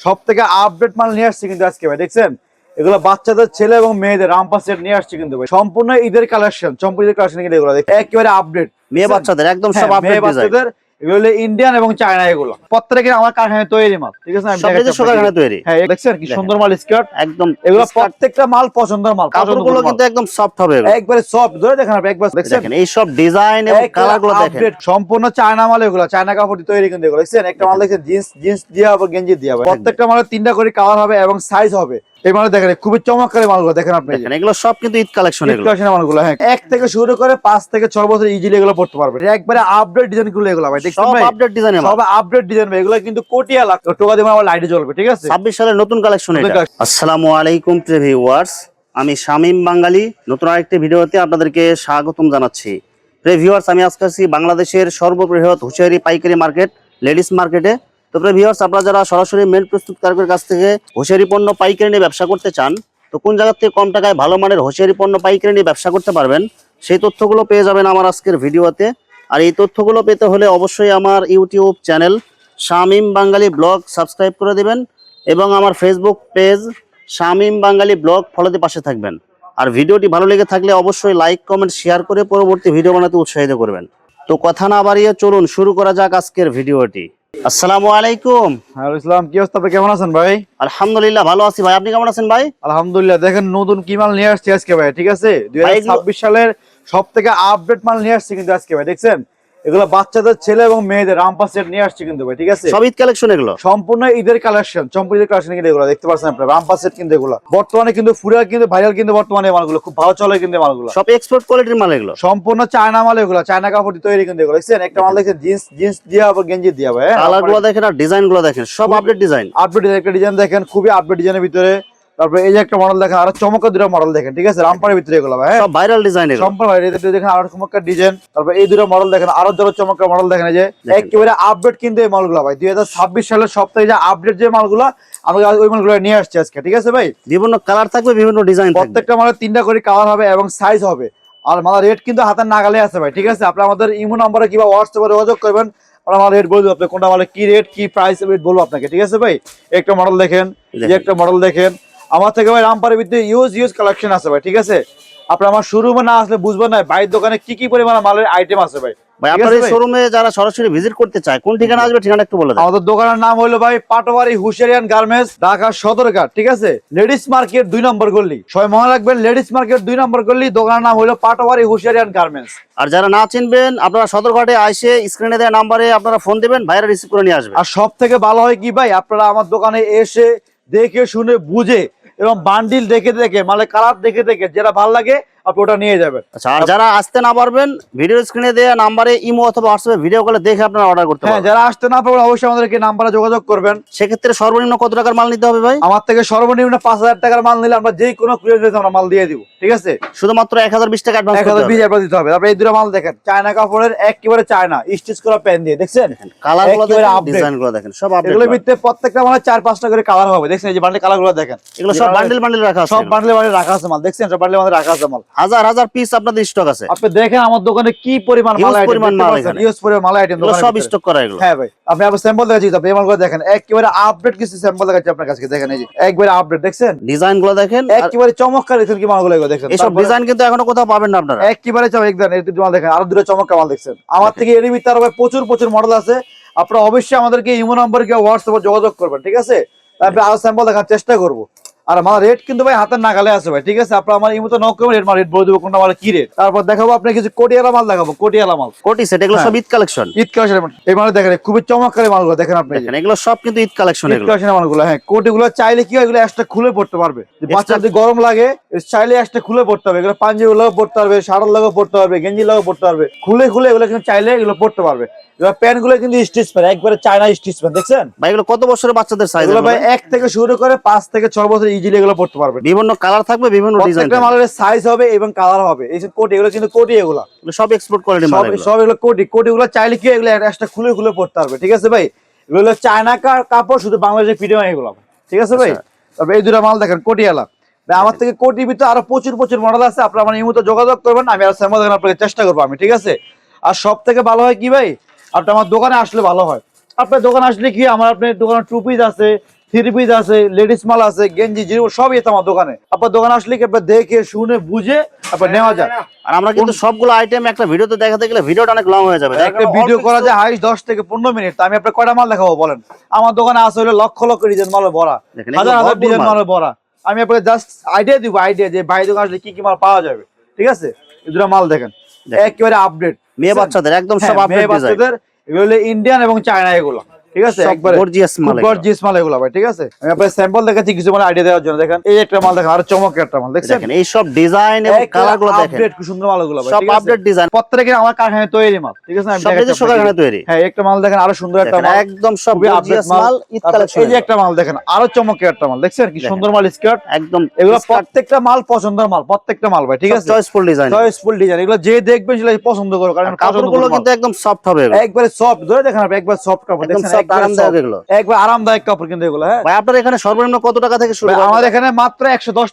সব থেকে আপডেট মাল নিয়ে আসছি কিন্তু আজকে ভাই দেখছেন? এগুলো বাচ্চাদের ছেলে এবং মেয়েদের রামপাস সেট নিয়ে আসছি কিন্তু ভাই। সম্পূর্ণ ঈদের কালেকশন সম্পূর্ণ ঈদের কালেকশন কিন্তু এগুলো। একেবারে আপডেট মেয়ে বাচ্চাদের একদম সব হ্যাঁ, আপডেট মেয়ে বাচ্চাদের এগুলো হলো ইন্ডিয়ান এবং চায়না এগুলো। প্রত্যেকটা আমার কারখানায় তৈরি মাল ঠিক আছে সব। কারখানায় তৈরি। হ্যাঁ দেখছেন কি সুন্দর মাল স্কার্ট একদম এগুলো প্রত্যেকটা মাল পছন্দের মাল। কাপড়গুলো কিন্তু একদম সফট হবে একবারে সফট ধরে দেখেন আপনি একবার দেখছেন? এই সব ডিজাইন এবং কালারগুলো দেখেন। সম্পূর্ণ চায়না মাল এগুলো। চায়না কাপড় দিয়ে তৈরি কিন্তু এগুলো দেখছেন? একটা মাল দেখছেন জিন্স জিন্স দিয়ে হবে গেঞ্জি দিয়ে হবে প্রত্যেকটা মালের তিনটা করে কালার হবে এবং সাইজ হবে। এই মাল দেখেন খুবই চমৎকার মালগুলো দেখেন আপনি এগুলো সব কিন্তু ঈদ কালেকশন Collection এর মালগুলো হ্যাঁ। এক থেকে শুরু করে পাঁচ থেকে ছয় বছর ইজিলি এগুলো পড়তে পারবে। একবারে আপডেট ডিজাইনগুলো এগুলো ভাই দেখছেন সব আপডেট ডিজাইনের সব আপডেট ডিজাইন ভাই এগুলো কিন্তু কোটিয়া লাখ টোকা দিয়ে আমার লাইটে জ্বলবে ঠিক আছে? ছাব্বিশ সালের নতুন কালেকশন এটা। আসসালামু আলাইকুম প্রিয় ভিউয়ার্স আমি শামীম বাঙালি নতুন আরেকটি ভিডিওতে আপনাদেরকে স্বাগতম জানাচ্ছি। প্রিয় ভিউয়ার্স আমি আজকে আছি বাংলাদেশের সর্ববৃহৎ হুঁশিয়ারি পাইকারি মার্কেট লেডিস মার্কেটে। তো প্রিয় ভিউয়ার্স আপনারা যারা সরাসরি মেল প্রস্তুতকারকের কাছ থেকে হুঁশিয়ারি পণ্য পাইকারি নিয়ে ব্যবসা করতে চান, তো কোন জায়গা থেকে কম টাকায় ভালো মানের হুঁশিয়ারি পণ্য পাইকারি নিয়ে ব্যবসা করতে পারবেন, সেই তথ্যগুলো পেয়ে যাবেন আমার আজকের ভিডিওতে। আর এই তথ্যগুলো পেতে হলে অবশ্যই আমার YouTube channel Shamim Bangali blog subscribe করে দেবেন এবং আমার Facebook page Shamim Bangali blog ফলোতে পাশে থাকবেন। আর ভিডিওটি ভালো লেগে থাকলে অবশ্যই লাইক কমেন্ট শেয়ার করে পরবর্তী ভিডিও বানাতে উৎসাহিত করবেন। তো কথা না বাড়িয়ে চলুন, শুরু করা যাক আজকের ভিডিওটি। আসসালামু আলাইকুম। ইসলাম কি অবস্থা কেমন আছেন ভাই? আলহামদুলিল্লাহ ভালো আছি ভাই। আপনি কেমন আছেন ভাই? আলহামদুলিল্লাহ। দেখেন নতুন কি মাল নিয়ে আসছি আজকে ভাই ঠিক আছে? দুই সালের সব থেকে আপডেট মাল নিয়ে আসছি কিন্তু আজকে ভাই দেখছেন? এগুলো বাচ্চাদের ছেলে এবং মেয়েদের রামপাস সেট নিয়ে আসছে কিন্তু ভাই ঠিক আছে? সব ঈদ কালেকশন এগুলো? সম্পূর্ণ ঈদের কালেকশন সম্পূর্ণ ঈদের কালেকশন কিন্তু এগুলো দেখতে পাচ্ছেন আপনারা রামপাস সেট কিন্তু এগুলো। বর্তমানে কিন্তু ফুরা কিন্তু ভাইরাল কিন্তু বর্তমানে মালগুলো খুব ভালো চলে কিন্তু মালগুলো। সব এক্সপোর্ট কোয়ালিটির মাল এগুলো? সম্পূর্ণ চায়না মাল এগুলো চায়না কাপড় তৈরি কিন্তু এগুলো দেখছেন? একটা মাল দেখছেন জিন্স জিন্স দিয়ে হবে গেঞ্জি দিয়ে হবে কালারগুলো দেখেন আর ডিজাইনগুলো দেখেন সব আপডেট ডিজাইন আপডেট একটা ডিজাইন দেখেন খুবই আপডেট ডিজাইনের ভিতরে। তারপরে এই যে একটা মডেল দেখেন আরও চমৎকার দুটো মডেল দেখেন ঠিক আছে? রামপারের ভিতরে এগুলো ভাই হ্যাঁ? সব ভাইরাল ডিজাইন এগুলো। সম্পূর্ণ ভাই এদের দেখেন আরও চমৎকার ডিজাইন তারপর এই দুটো মডেল দেখেন আরও দুটো চমৎকার মডেল দেখেন এই যে। একেবারে আপডেট কিন্তু এই মালগুলো ভাই। দুই হাজার ছাব্বিশ সালের সপ্তাহে যে আপডেট যে মালগুলো আমি ওই মালগুলো নিয়ে আসছি আজকে ঠিক আছে ভাই? বিভিন্ন কালার থাকবে বিভিন্ন ডিজাইন থাকবে। প্রত্যেকটা মালের তিনটা করে কালার হবে এবং সাইজ হবে। আর মালের রেট কিন্তু হাতের নাগালে আছে ভাই ঠিক আছে? আপনি আমাদের ইমো নম্বরে কিংবা হোয়াটসঅ্যাপে যোগাযোগ করবেন আমরা আমার রেট বলব আপনি কোনটা মালে কি রেট কি প্রাইস রেট বলব আপনাকে ঠিক আছে ভাই? একটা মডেল দেখেন এই দেখেন। একটা মডেল দেখেন আমার থেকে ভাই রামপারের ভিতরে ইউজ ইউজ কালেকশন আছে ভাই ঠিক আছে? আপনি আমার শোরুমে না আসলে বুঝবেন না বাইরের দোকানে কি কি পরিমাণ মালের আইটেম আছে ভাই ভাই আপনার এই শোরুমে যারা সরাসরি ভিজিট করতে চায় কোন ঠিকানা আসবে ঠিকানা একটু বলে দেন। আমাদের দোকানের নাম হলো ভাই পাটোয়ারি হুশিয়ারিয়ান গার্মেন্টস ঢাকা সদরঘাট ঠিক আছে? লেডিস মার্কেট দুই নম্বর গল্লি সবাই মনে রাখবেন লেডিস মার্কেট দুই নম্বর দোকানের নাম হলো পাটোয়ারি হুশিয়ারিয়ান গার্মেন্টস। আর যারা না চিনবেন আপনারা সদরঘাটে আইসে স্ক্রিনে দেওয়া নাম্বারে আপনারা ফোন দিবেন ভাইরা রিসিভ করে নিয়ে আসবে। আর সব থেকে ভালো হয় কি ভাই আপনারা আমার দোকানে এসে দেখে শুনে বুঝে এবং বান্ডিল দেখে দেখে মানে কালার দেখে দেখে যেটা ভালো লাগে আপনি ওটা নিয়ে যাবেন। আচ্ছা আর যারা আসতে না পারবেন ভিডিও স্ক্রিনে দেওয়া নাম্বারে ইমো অথবা হোয়াটসঅ্যাপে ভিডিও কলে দেখে আপনারা অর্ডার করতে হ্যাঁ পারবেন। যারা আসতে না পারবেন অবশ্যই আমাদেরকে নাম্বারে যোগাযোগ করবেন। সেক্ষেত্রে সর্বনিম্ন কত টাকার মাল নিতে হবে ভাই? আমার থেকে সর্বনিম্ন পাঁচ হাজার টাকার মাল নিলে আমরা যে কোনো কুরিয়ার আমরা মাল দিয়ে দিব ঠিক আছে? শুধুমাত্র এক হাজার বিশ টাকা অ্যাডভান্স এক হাজার বিশ হাজার দিতে হবে। তারপরে এই দুটো মাল দেখেন চায়না কাপড়ের একেবারে চায়না স্টিচ করা প্যান দিয়ে দেখছেন? কালারগুলো দেখেন ডিজাইনগুলো দেখেন সব আপডেট এগুলোর ভিতরে প্রত্যেকটা মানে চার পাঁচটা করে কালার হবে দেখছেন? এই যে বান্ডেল কালারগুলো দেখেন। এগুলো সব বান্ডেল বান্ডেল রাখা আছে সব এগুলো। বান্ডেলে বান্ডেল রাখা আছে মাল দেখছেন? সব বান্ডেলে বান্ডেল রাখা আছে মাল। হাজার হাজার পিস আপনাদের স্টক আছে। আপনি দেখেন আমার দোকানে কি পরিমাণ মাল আইটেম পরিমাণ মাল এখানে। ইউজ পরিমাণ মাল আইটেম এগুলো সব স্টক করা এগুলো। হ্যাঁ ভাই আপনি আবার স্যাম্পল দেখাচ্ছি তো এই মালগুলো দেখেন। একেবারে আপডেট কিছু স্যাম্পল দেখাচ্ছি আপনার কাছে দেখেন এই যে একবারে আপডেট দেখছেন? ডিজাইনগুলো দেখেন একেবারে চমৎকার দেখছেন কি মালগুলো এগুলো দেখেন তারপরে ডিজাইন কিন্তু এখনও কোথাও পাবেন না আপনারা। একেবারে চমক একদম এই দুটো মাল দেখেন আরও দুটো চমৎকার মাল দেখছেন। আমার থেকে এর ভিতরে ভাই প্রচুর প্রচুর মডেল আছে। আপনারা অবশ্যই আমাদেরকে ইমো নম্বরে কেউ হোয়াটসঅ্যাপে যোগাযোগ করবেন ঠিক আছে? তারপরে আরও স্যাম্পল দেখার চেষ্টা করব। আর আমার রেট কিন্তু ভাই হাতের নাগালে আছে ভাই ঠিক আছে? আপনার আমার ইমো তো নক করবেন রেট মাল রেট বলে দেবো কোনটা মাল কি রেট তারপর দেখাবো আপনি কিছু কোটিয়ালা মাল দেখাবো কোটিয়ালা মাল। কোটি সেট এগুলো হ্যাঁ। সব ঈদ কালেকশন ঈদ কালেকশন এই মাল দেখেন খুবই চমৎকার এই মালগুলো দেখেন আপনি। দেখেন এগুলো সব কিন্তু ঈদ কালেকশন ঈদ এগুলো। কালেকশনের মালগুলো হ্যাঁ। কোটিগুলো চাইলে কি হয় এগুলো এক্সট্রা খুলে পড়তে পারবে। বাচ্চা যদি গরম লাগে চাইলে এক্সট্রা খুলে পড়তে হবে এগুলো পাঞ্জাবি লাগেও পড়তে পারবে শাড়ার লাগেও পড়তে পারবে গেঞ্জি লাগেও পড়তে পারবে। খুলে খুলে এগুলো কিন্তু চাইলে এগুলো পড়তে পারবে। এবার প্যান্টগুলো কিন্তু স্টিচ প্যান্ট একবারে চায়না স্টিচ প্যান্ট দেখছেন? ভাই এগুলো কত বছরের বাচ্চাদের সাইজ এগুলো ভাই এক থেকে শুরু করে পাঁচ থেকে ছয় বছর ইজিলি এগুলো পড়তে পারবে বিভিন্ন কালার থাকবে বিভিন্ন ডিজাইন প্রত্যেকটা মালের সাইজ হবে এবং কালার হবে। এই যে কোটি এগুলো কিন্তু কোটি এগুলো। সব এক্সপোর্ট কোয়ালিটি মাল সব এগুলো। এগুলো কোটি। কোটি গুলো চাইলে কি এগুলো এক্সট্রা খুলে খুলে পড়তে পারবে। ঠিক আছে ভাই? এগুলো চায়না কাপড় শুধু বাংলাদেশের পিডিএম এগুলো। ঠিক আছে ভাই? আচ্ছা। তবে এই দুটো মাল দেখেন কোটিয়ালা ভাই আমার থেকে কোটি ভিতরে আরও প্রচুর প্রচুর মডেল আছে। আপনার আমার এই মুহূর্তে যোগাযোগ করবেন আমি আর স্যাম্পল দেখানোর আপনাকে চেষ্টা করব আমি ঠিক আছে? আর সব থেকে ভালো হয় কি ভাই? আপনি আমার দোকানে আসলে ভালো হয়। আপনার দোকানে আসলে কি আমার আপনার দোকানে টু পিস আছে থ্রি পিস আছে লেডিস মাল আছে গেঞ্জি জিরো সবই আছে আমার দোকানে। আপনার দোকানে আসলে কি আপনার দেখে শুনে বুঝে আপনার নেওয়া যায়। আর আমরা কিন্তু সবগুলো আইটেম একটা ভিডিওতে দেখাতে গেলে ভিডিওটা অনেক লং হয়ে যাবে। একটা ভিডিও করা যায় হাইস দশ থেকে পনেরো মিনিট। আমি আপনার কয়টা মাল দেখাবো বলেন? আমার দোকানে আছে হলো লক্ষ লক্ষ ডিজাইন মাল ভরা হাজার হাজার ডিজাইন মাল। ভরা আমি আপনাকে জাস্ট আইডিয়া দিব আইডিয়া যে ভাই দোকান আসলে কি কি মাল পাওয়া যাবে। ঠিক আছে? দুটো মাল দেখেন। একেবারে আপডেট মেয়ে বাচ্চাদের একদম সব আপডেট ডিজাইন বাচ্চাদের। এগুলো হলো ইন্ডিয়ান এবং চায়না এগুলো। ঠিক আছে? গর্জিয়াস মাল গর্জিয়াস মাল এগুলো ভাই ঠিক আছে? আমি আপনার স্যাম্পল দেখাচ্ছি কিছু মানে আইডিয়া দেওয়ার জন্য। দেখেন এই একটা মাল দেখেন আর চমকের একটা মাল দেখছেন? দেখেন এই সব ডিজাইন এবং কালারগুলো দেখেন। আপডেট খুব সুন্দর মালগুলো ভাই সব আপডেট ডিজাইন প্রত্যেকে আমার কারখানায় তৈরি মাল ঠিক আছে? সব দেখাচ্ছি কারখানায় তৈরি। হ্যাঁ একটা মাল দেখেন আরও সুন্দর একটা মাল। একদম সব আপডেট মাল। ঈদ কালেকশন এই যে একটা মাল দেখেন আরও চমকের একটা মাল দেখছেন? কি সুন্দর মাল স্কার্ট একদম এগুলো প্রত্যেকটা মাল পছন্দের মাল প্রত্যেকটা মাল ভাই ঠিক আছে? চয়েসফুল ডিজাইন চয়েসফুল ডিজাইন এগুলো যে দেখবেন সেটা পছন্দ করো কারণ কাপড়গুলো কিন্তু একদম সফট হবে। একবারে সফট ধরে দেখেন আপনি একবার সফট কাপড় দেখছেন? আরামদায়ক এগুলো। একবার আরামদায়ক কাপড় কিন্তু এগুলো হ্যাঁ? ভাই আপনার এখানে সর্বনিম্ন কত টাকা থেকে শুরু আমাদের এখানে মাত্র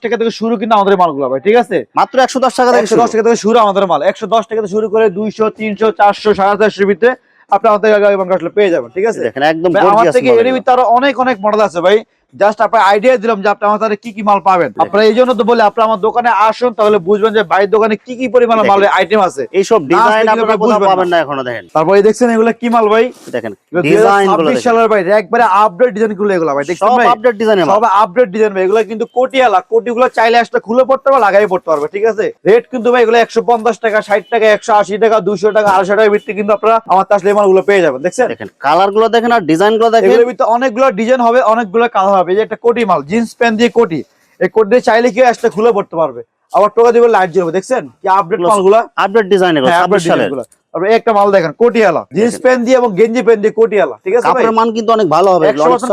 টাকা থেকে শুরু কিন্তু আমাদের মালগুলো ভাই ঠিক আছে? মাত্র একশো দশ টাকা থেকে একশো শুরু। দশ টাকা থেকে শুরু আমাদের মাল। একশো দশ টাকা থেকে শুরু করে দুইশো তিনশো চারশো সাড়ে চারশো ভিতরে আপনি আমাদের আগে আসলে পেয়ে যাবেন ঠিক আছে? দেখেন একদম আমার থেকে এর ভিতরে আরও অনেক অনেক মডেল আছে ভাই। জাস্ট আপনার আইডিয়া দিলাম যে আপনি আমার তাহলে কি কি মাল পাবেন। আপনারা এই জন্য তো বলে আপনি আমার দোকানে আসুন তাহলে বুঝবেন যে ভাইয়ের দোকানে কি কি পরিমাণ মাল আইটেম আছে। এইসব ডিজাইন আপনারা আপনারা কোথাও বুঝবেন পাবেন না। এখনও দেখেন। তারপরে এই দেখছেন এগুলো কি মাল ভাই? দেখেন ডিজাইনগুলো 2026 দেখেন। সালের ভাই একবারে আপডেট ডিজাইনগুলো এগুলো ভাই দেখছেন সব ভাই? আপডেট ডিজাইনের মাল। সব আপডেট ডিজাইন ভাই এগুলো কিন্তু কোটিয়ালা। কোটিগুলো চাইলে আসলে খুলে পড়তে পারবে লাগাই পড়তে পারবে ঠিক আছে? রেট কিন্তু ভাই এগুলো একশো পঞ্চাশ টাকা ষাট টাকা একশো আশি টাকা দুশো টাকা আড়াইশো টাকা ভিত্তি কিন্তু আপনারা আমার তাসলে মালগুলো পেয়ে যাবেন দেখছেন? দেখেন কালারগুলো দেখেন আর ডিজাইনগুলো দেখেন। এগুলোর ভিতরে অনেকগুলো ডিজাইন হবে অনেকগুলো কালার হবে এই যে একটা কোটি মাল জিন্স প্যান্ট দিয়ে কোটি এই কোটি দিয়ে চাইলে কেউ আসলে খুলে পড়তে পারবে। আবার টোকা দিবে লাইট জ্বলবে দেখছেন? কি আপডেট মালগুলা? আপডেট ডিজাইন এগুলো হ্যাঁ, ছাব্বিশ update সালের। গুলো। তারপরে একটা মাল দেখেন কোটিয়ালা জিন্স প্যান্ট দিয়ে এবং গেঞ্জি প্যান্ট দিয়ে কোটিয়ালা ঠিক আছে কাপড়ের মান কিন্তু অনেক ভালো হবে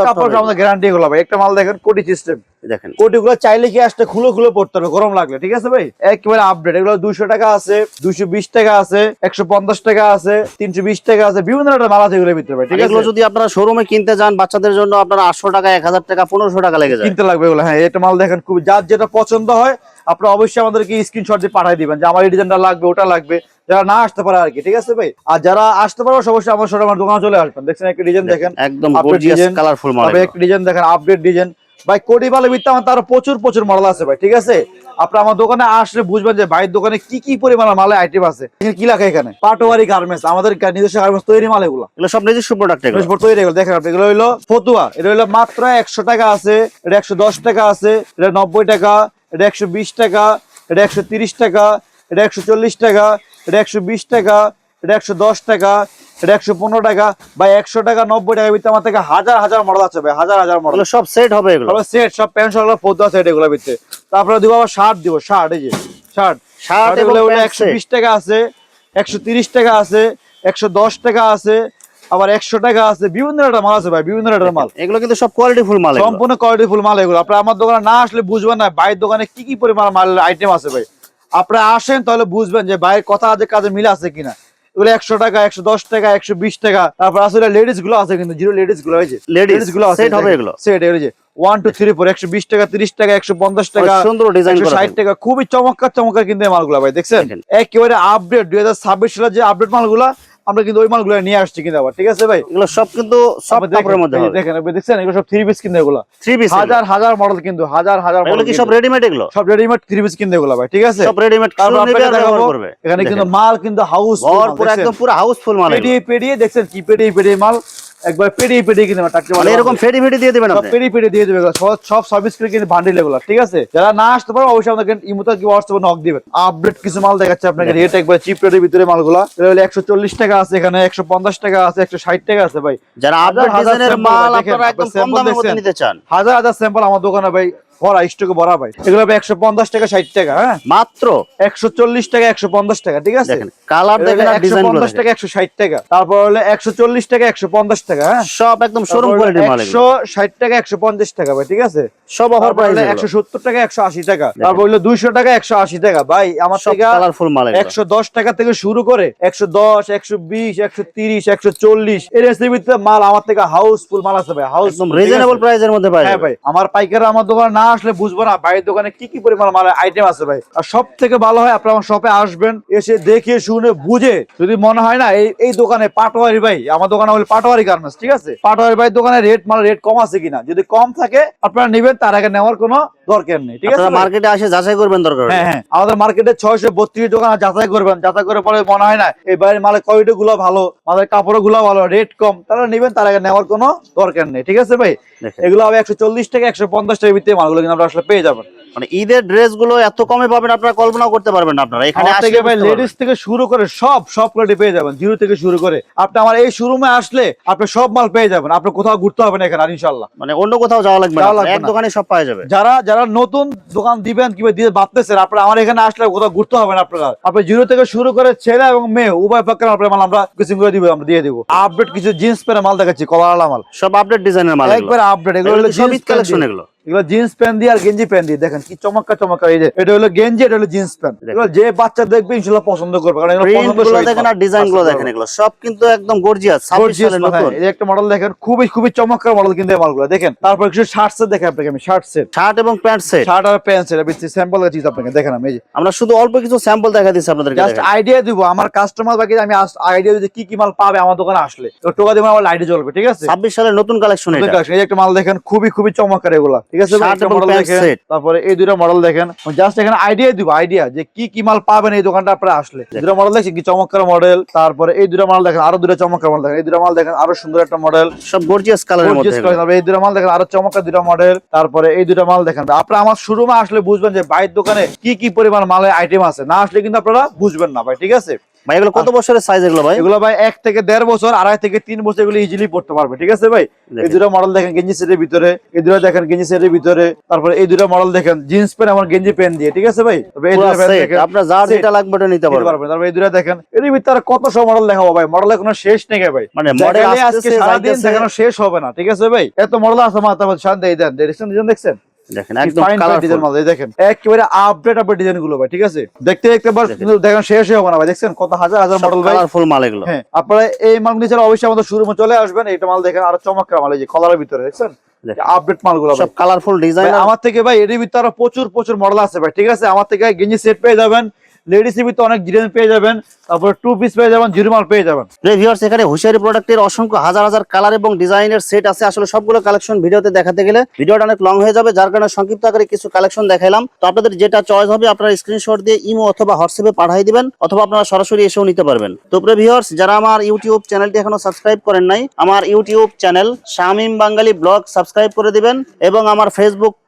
কাপড় আমাদের গ্যারান্টি গুলো ভাই একটা মাল দেখেন কোটি সিস্টেম দেখেন। কোটিগুলো চাইলে কি আসতে খুলে খুলে পড়তে হবে গরম লাগলে ঠিক আছে ভাই? একেবারে আপডেট এগুলো টাকা আছে দুশো বিশ টাকা আছে একশো পঞ্চাশ টাকা আছে তিনশো বিশ টাকা আছে বিভিন্ন ধরনের মাল আছে এগুলোর ভিতরে ভাই ঠিক আর এগুলো আছে? যদি আপনারা শোরুমে কিনতে যান বাচ্চাদের জন্য আপনারা আটশো টাকা এক হাজার টাকা পনেরোশো টাকা লেগে যায়। কিনতে লাগবে এগুলো হ্যাঁ এটা মাল দেখেন খুব যার যেটা পছন্দ হয় আপনারা অবশ্যই আমাদেরকে স্ক্রিনশট দিয়ে পাঠিয়ে দিবেন যে আমার এই ডিজাইনটা লাগবে ওটা লাগবে। যারা না আসতে পারে আর কি ঠিক আছে ভাই? আর যারা আসতে পারো অবশ্যই আমার সাথে আমার দোকানে চলে আসবেন। দেখছেন একটা ডিজাইন দেখেন একদম কালারফুল মাল একটা ডিজাইন দেখেন আপডেট ডিজাইন ভাই কোটি মালের ভিত্তি আমার তার প্রচুর প্রচুর মডেল আছে ভাই ঠিক আছে? আপনি আমার দোকানে আসলে বুঝবেন যে ভাইয়ের দোকানে কি কি পরিমাণ মালের আইটেম আছে। কি লেখা এখানে? পাটোয়ারি গার্মেন্টস আমাদের নিজস্ব গার্মেন্টস তৈরি মাল এগুলো। এগুলো সব নিজস্ব প্রোডাক্ট এগুলো। তৈরি এগুলো দেখেন আপনি এগুলো হলো ফতুয়া এটা হলো মাত্র একশো টাকা আছে এটা একশো দশ টাকা আছে এটা নব্বই টাকা এটা একশো বিশ টাকা এটা একশো তিরিশ টাকা এটা একশো চল্লিশ টাকা এটা একশো বিশ টাকা এটা একশো দশ টাকা এটা একশো পনেরো টাকা বা একশো টাকা নব্বই টাকা ভিতরে আমার থেকে হাজার হাজার মডেল আছে ভাই হাজার হাজার মডেল সব সেট হবে এগুলো? সেট সব প্যান্ট শার্ট ফতুয়া সেট এগুলোর ভিতরে। তারপরে দিব আবার শার্ট দিব শার্ট এই যে শার্ট শার্ট এগুলো একশো বিশ টাকা আছে একশো তিরিশ টাকা আছে একশো দশ টাকা আছে আবার একশো টাকা আছে বিভিন্ন রেটের মাল আছে ভাই বিভিন্ন রেটের মাল। এগুলো কিন্তু সব কোয়ালিটি ফুল মাল সম্পূর্ণ কোয়ালিটি ফুল মাল এগুলো। আপনার আমার দোকানে না আসলে বুঝবেন না বাইরের দোকানে কি কি পরিমাণ মাল আইটেম আছে ভাই। আপনারা আসেন তাহলে বুঝবেন যে বাইরের কথা আছে কাজে মিল আছে কিনা। এগুলো একশো টাকা একশো দশ টাকা একশো বিশ টাকা তারপর আসলে লেডিসগুলো আছে কিন্তু জিরো লেডিসগুলো হয়েছে লেডিসগুলো আছে হবে এগুলো। সেট যে ওয়ান টু থ্রি ফোর একশো বিশ টাকা তিরিশ টাকা একশো পঞ্চাশ টাকা সুন্দর ডিজাইন একশো ষাট টাকা খুবই চমৎকার চমৎকার কিন্তু এই মালগুলো ভাই দেখছেন? একেবারে আপডেট দুই হাজার ছাব্বিশ সালের যে আপডেট মালগুলা আমরা কিন্তু ওই মালগুলো নিয়ে আসছি কিন্তু আবার ঠিক আছে ভাই? এগুলো সব কিন্তু সব কাপড়ের মধ্যে হবে। দেখেন আপনি দেখছেন? এগুলো সব থ্রি পিস কিনতে এগুলো। থ্রি পিস হাজার হাজার মডেল কিন্তু হাজার হাজার মডেল কি সব রেডিমেড এগুলো? সব রেডিমেড থ্রি পিস কিনতে এগুলো ভাই ঠিক আছে? সব রেডিমেড এখানে কিন্তু মাল কিন্তু হাউস পুরো একদম পুরো হাউসফুল মাল পেটিয়ে পেডিয়ে পেডিয়ে দেখছেন কি পেডি পেডি মাল? একবার পেডিয়ে পেডিয়ে কিনে মানে এরকম দিয়ে দিবেন আপনি? দিয়ে দেবে সব সব সার্ভিস করে বান্ডিল এগুলো ঠিক আছে? যারা না আসতে পারো অবশ্যই আমাদের ইমুতা কি হোয়াটসঅ্যাপে নক দিবেন। আপডেট কিছু মাল দেখাচ্ছে আপনাকে রেট একবার চিপ রেটের ভিতরে মালগুলা। তাহলে হলো একশো চল্লিশ টাকা আছে এখানে একশো পঞ্চাশ টাকা আছে একশো ষাট টাকা আছে ভাই। যারা হাজার আপডেট হাজার ডিজাইনের মাল আপনারা একদম কম sample দামের মধ্যে দেখছেন। নিতে চান। হাজার হাজার স্যাম্পল আমার দোকানে ভাই ভরা স্টকে ভরা ভাই। এগুলো ভাই একশো পঞ্চাশ টাকা ষাট টাকা হ্যাঁ? মাত্র? একশো চল্লিশ টাকা একশো পঞ্চাশ টাকা ঠিক আছে? কালার দেখেন একশো পঞ্চাশ টাকা একশো ষাট টাকা। তারপর হলো একশো চল্লিশ টাকা একশো পঞ্চাশ টাকা হ্যাঁ? সব একদম শোরুম কোয়ালিটির মাল একশো ষাট টাকা একশো পঞ্চাশ টাকা ভাই ঠিক আছে? সব অফার প্রাইস একশো সত্তর টাকা একশো আশি টাকা। তারপর হলো দুইশো টাকা একশো আশি টাকা। ভাই আমার থেকে কালারফুল মাল একশো দশ টাকা থেকে শুরু করে একশো দশ একশো বিশ একশো তিরিশ একশো চল্লিশ এর রেসিপিতে মাল আমার থেকে হাউসফুল মাল আছে ভাই। হাউস একদম রিজনেবল প্রাইসের মধ্যে হ্যাঁ ভাই আমার পাইকার আমার দোকানে না আসলে বুঝব না ভাইয়ের দোকানে কি কি পরিমাণ মাল আইটেম আছে ভাই। আর সব থেকে ভালো হয় আপনার আমার শপে আসবেন, এসে দেখে, শুনে, বুঝে। যদি মনে হয় না, এই এই দোকানে পাটোয়ারি ভাই, আমার দোকানে হলে পাটোয়ারি গার্মেন্টস ঠিক আছে? পাটোয়ারি ভাই দোকানে রেট মাল রেট কম আছে কিনা? যদি কম থাকে, আপনারা নেবেন, তার আগে নেওয়ার কোনো দরকার নেই ঠিক আছে মার্কেটে আসে যাচাই করবেন দরকার হ্যাঁ হ্যাঁ আমাদের মার্কেটে ছয়শো বত্রিশ দোকান যাচাই করবেন। যাচাই করে পরে মনে হয় না এই বাইরের মালের কোয়ালিটি গুলো ভালো মালের কাপড়গুলো ভালো রেট কম তারা নেবেন তার আগে নেওয়ার কোনো দরকার নেই ঠিক আছে ভাই? এগুলো হবে একশো চল্লিশ থেকে একশো পঞ্চাশ টাকার ভিতরে মালগুলো কিন্তু আমরা আসলে পেয়ে যাবেন। মানে ঈদের ড্রেসগুলো এত কমে পাবেন আপনারা কল্পনা করতে পারবেন না আপনারা। এখানে আসলে থেকে ভাই লেডিস থেকে শুরু করে সব সব কোয়ালিটি পেয়ে যাবেন জিরো থেকে শুরু করে। আপনি আমার এই শোরুমে আসলে আপনি সব মাল পেয়ে যাবেন আপনি কোথাও ঘুরতে হবে না এখানে আর ইনশাল্লাহ মানে অন্য কোথাও যাওয়া লাগবে না এক দোকানে সব পাওয়া যাবে। যারা যারা নতুন দোকান দিবেন কিংবা দিয়ে বাঁধতেছেন আপনারা আমার এখানে আসলে কোথাও ঘুরতে হবে না আপনারা। আপনি জিরো থেকে শুরু করে ছেলে এবং মেয়ে উভয় পক্ষের আপনার মাল আমরা কিছু করে দিব আমরা দিয়ে দিব। আপডেট কিছু জিন্স প্যান্টের মাল দেখাচ্ছি কলার মাল। সব আপডেট ডিজাইনের মাল একবার আপডেট এগুলো সব কালেকশন এগুলো। এগুলো জিন্স প্যান্ট দিয়ে আর গেঞ্জি প্যান্ট দিয়ে। দেখেন কি চমৎকার চমৎকার। এই যে এটা হলো গেঞ্জি এটা হলো জিন্স প্যান্ট এগুলো যে বাচ্চা দেখবে ইনশাল্লাহ পছন্দ করবে কারণ এগুলো দেখেন আর ডিজাইনগুলো দেখেন এগুলো। সব কিন্তু একদম গর্জিয়াস নতুন। এই একটা মডেল দেখেন খুবই খুবই চমৎকার মডেল কিন্তু এই মালগুলো। দেখেন তারপর কিছু শার্ট সেট দেখেন আপনাকে আমি শার্ট সেট শার্ট এবং প্যান্ট সেট শার্ট আর প্যান্ট সেট আমি স্যাম্পল চিজ আপনাকে দেখেন আমি এই যে। আমরা শুধু অল্প কিছু স্যাম্পল দেখা দিচ্ছি আপনাদেরকে জাস্ট আইডিয়া দিব আমার কাস্টমার বাকি আমি আইডিয়া দিতে কি কি মাল পাবে আমার দোকানে আসলে। তো টোকা দিব আমার আইডিয়া জ্বলবে ঠিক আছে? ছাব্বিশ সালের নতুন কালেকশন এটা। এই একটা মাল দেখেন খুবই খুবই চমৎকার এগুলা ঠিক আছে? Shirt মডেল দেখেন তারপরে এই দুটো মডেল দেখেন। জাস্ট এখানে আইডিয়া দিব আইডিয়া যে কি কি মাল পাবেন এই দোকানটা আপনারা আসলে। দুটো মডেল দেখছেন কি চমৎকার মডেল তারপরে এই দুটো মাল দেখেন আরও দুটো চমৎকার মডেল দেখেন। এই দুটো মাল দেখেন আরও সুন্দর একটা মডেল সব গর্জিয়াস কালারের মধ্যে তারপরে এই দুটো মাল দেখেন আরও চমৎকার দুটো মডেল তারপরে এই দুটো মাল দেখেন আপনারা আমার শোরুমে আসলে বুঝবেন যে বাইরের দোকানে কি কি পরিমাণ মালের আইটেম আছে। না আসলে কিন্তু আপনারা বুঝবেন না ভাই ঠিক আছে? ভাই এগুলো কত বছরের সাইজ এগুলো ভাই? এগুলো ভাই এক থেকে দেড় বছর আড়াই থেকে তিন বছর এগুলো ইজিলি পড়তে পারবে ঠিক আছে ভাই? এই দুটো মডেল দেখেন গেঞ্জি সেটের ভিতরে এই দুটো দেখেন গেঞ্জি সেটের ভিতরে তারপরে এই দুটো মডেল দেখেন জিন্স প্যান্ট আমার গেঞ্জি প্যান্ট দিয়ে ঠিক আছে ভাই? তবে এই দুটো প্যান্ট দেখেন আপনার যার যেটা লাগবে ওটা নিতে পারবেন। তারপরে এই দুটো দেখেন এর ভিতরে কত সব মডেল দেখাবো ভাই? মডেলের কোনো শেষ নেই ভাই। মানে মডেল আজকে আসতেছে সারাদিন দেখানো শেষ হবে না ঠিক আছে ভাই? এত মডেল আছে মা তারপর শান্তি দেন দেখছেন দেখছেন? দেখেন একদম ফাইন ডিজাইন মাল দেখেন একেবারে আপডেট আপডেট ডিজাইনগুলো ভাই ঠিক আছে? দেখতে দেখতে দেখেন। শেষই হবে না ভাই দেখছেন? কত হাজার হাজার মডেল ভাই। কালারফুল মাল এগুলো। হ্যাঁ আপনারা এই মাল নিতে চাইলে অবশ্যই আমাদের শোরুমে চলে আসবেন এটা মাল দেখেন আরও চমৎকার মাল এই যে কলারের ভিতরে দেখছেন? আপডেট মালগুলো ভাই। সব কালারফুল ডিজাইন আমার থেকে ভাই এর ভিতরে আরও প্রচুর প্রচুর মডেল আছে ভাই ঠিক আছে? আমার থেকে গেঞ্জি সেট পেয়ে যাবেন লেডিস এর ভিতরে অনেক ডিজাইন পেয়ে যাবেন। তারপরে টু পিস পেয়ে যাবেন জিরো মাল পেয়ে যাবেন। ভিউয়ার্স এখানে হুশিয়ারি প্রোডাক্টের অসংখ্য হাজার হাজার কালার এবং ডিজাইনের সেট আছে। আসলে সবগুলো কালেকশন ভিডিওতে দেখাতে গেলে ভিডিওটা অনেক লং হয়ে যাবে, যার কারণে সংক্ষিপ্ত আকারে কিছু কালেকশন দেখাইলাম। তো আপনাদের যেটা চয়েস হবে, আপনারা স্ক্রিনশট দিয়ে ইমো অথবা হোয়াটসঅ্যাপে পাঠিয়ে দিবেন, অথবা আপনারা সরাসরি এসেও নিতে পারবেন। তো প্রিয় যারা আমার ইউটিউব চ্যানেলটি এখনও সাবস্ক্রাইব করেন নাই, আমার YouTube channel Shamim Bangali blog subscribe করে দিবেন, এবং আমার Facebook